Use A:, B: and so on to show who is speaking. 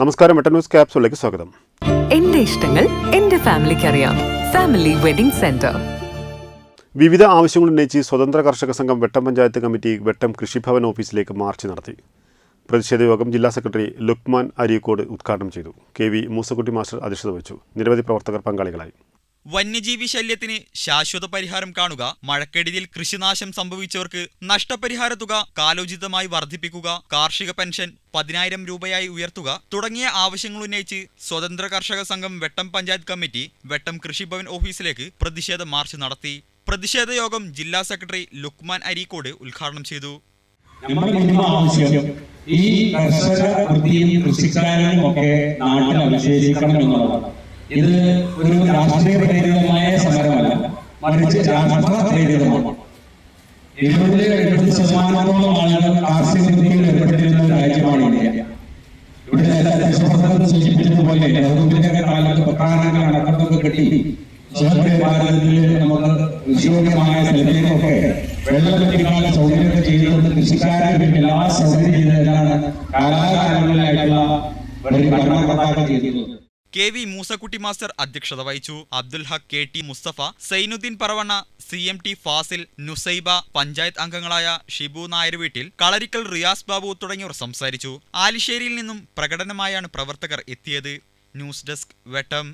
A: നമസ്കാരം മെട്ട ന്യൂസ് ക്യാപ്സിലേക്ക് സ്വാഗതം.
B: എന്റെ ഇഷ്ടങ്ങൾ എന്റെ ഫാമിലിക്ക് അറിയാം. Family wedding centre.
A: വിവിധ ആവശ്യങ്ങൾ ഉന്നയിച്ച് സ്വതന്ത്ര കർഷക സംഘം വെട്ടം പഞ്ചായത്ത് കമ്മിറ്റി വെട്ടം കൃഷിഭവൻ ഓഫീസിലേക്ക് മാർച്ച് നടത്തി. പ്രതിഷേധ യോഗം ജില്ലാ സെക്രട്ടറി ലുക്മാൻ അരീക്കോട് ഉദ്ഘാടനം ചെയ്തു. കെ വി മൂസക്കുട്ടി മാസ്റ്റർ അധ്യക്ഷത വഹിച്ചു. നിരവധി പ്രവർത്തകർ പങ്കാളികളായി.
C: വന്യജീവി ശല്യത്തിന് ശാശ്വത പരിഹാരം കാണുക മഴക്കെടുതിയിൽ കൃഷിനാശം സംഭവിച്ചവർക്ക് നഷ്ടപരിഹാര തുക കാലോചിതമായി വർദ്ധിപ്പിക്കുക കാർഷിക പെൻഷൻ പതിനായിരം രൂപയായി ഉയർത്തുക തുടങ്ങിയ ആവശ്യങ്ങൾ ഉന്നയിച്ച് സ്വതന്ത്ര കർഷക സംഘം വെട്ടം പഞ്ചായത്ത് കമ്മിറ്റി വെട്ടം കൃഷിഭവൻ ഓഫീസിലേക്ക് പ്രതിഷേധ മാർച്ച് നടത്തി. പ്രതിഷേധ യോഗം ജില്ലാ സെക്രട്ടറി ലുക്മാൻ അരീക്കോട് ഉദ്ഘാടനം ചെയ്തു.
D: ഈ കർഷക കൃഷിക്കാരനും ഒക്കെ നാട്ടിൽ അവശേഷിക്കണം എന്നുള്ളതാണ്. ഇത് ഒരു രാഷ്ട്രീയ പ്രേരിതമായ സമരമല്ല. മറിച്ച് രാഷ്ട്ര പ്രേരിതമാണ് എഴുപതിലെ എഴുപത് ശതമാനത്തോളം ആളുകൾ കാർഷിക വൃത്തിയിൽ ഏർപ്പെട്ടിരുന്ന രാജ്യമാണ് ഇന്ത്യ. ഇവിടെ സൂചിപ്പിച്ചതുപോലെ നെഹ്റുവിന്റെ കാലത്ത് പ്രധാനങ്ങൾ അടക്കത്തൊക്കെ കെട്ടി സ്വതന്ത്ര ഭാരതത്തിൽ നമുക്ക് കൃഷിയോഗ്യമായ സ്ഥലത്തേക്കൊക്കെ വെള്ളം ലഭിക്കാനുള്ള സൗകര്യമൊക്കെ ചെയ്തുകൊണ്ട് കൃഷിക്കാരെ എല്ലാ സൗകര്യം ചെയ്തതാണ് കാലാകാലങ്ങളിലായിട്ടുള്ള ഭരണകർത്താക്കൾ ചെയ്തിരുന്നത്.
C: കെ വി മൂസക്കുട്ടി മാസ്റ്റർ അധ്യക്ഷത വഹിച്ചു. Abdul Haq K T Mustafa Zainudheen Paravanna C M T Fasil Nusaiba panchayat അംഗങ്ങളായ ഷിബു നായർ വീട്ടിൽ കളരിക്കൽ റിയാസ് ബാബു തുടങ്ങിയവർ സംസാരിച്ചു. ആലിശ്ശേരിയിൽ നിന്നും പ്രകടനമായാണ് പ്രവർത്തകർ എത്തിയത്. News desk Vettom.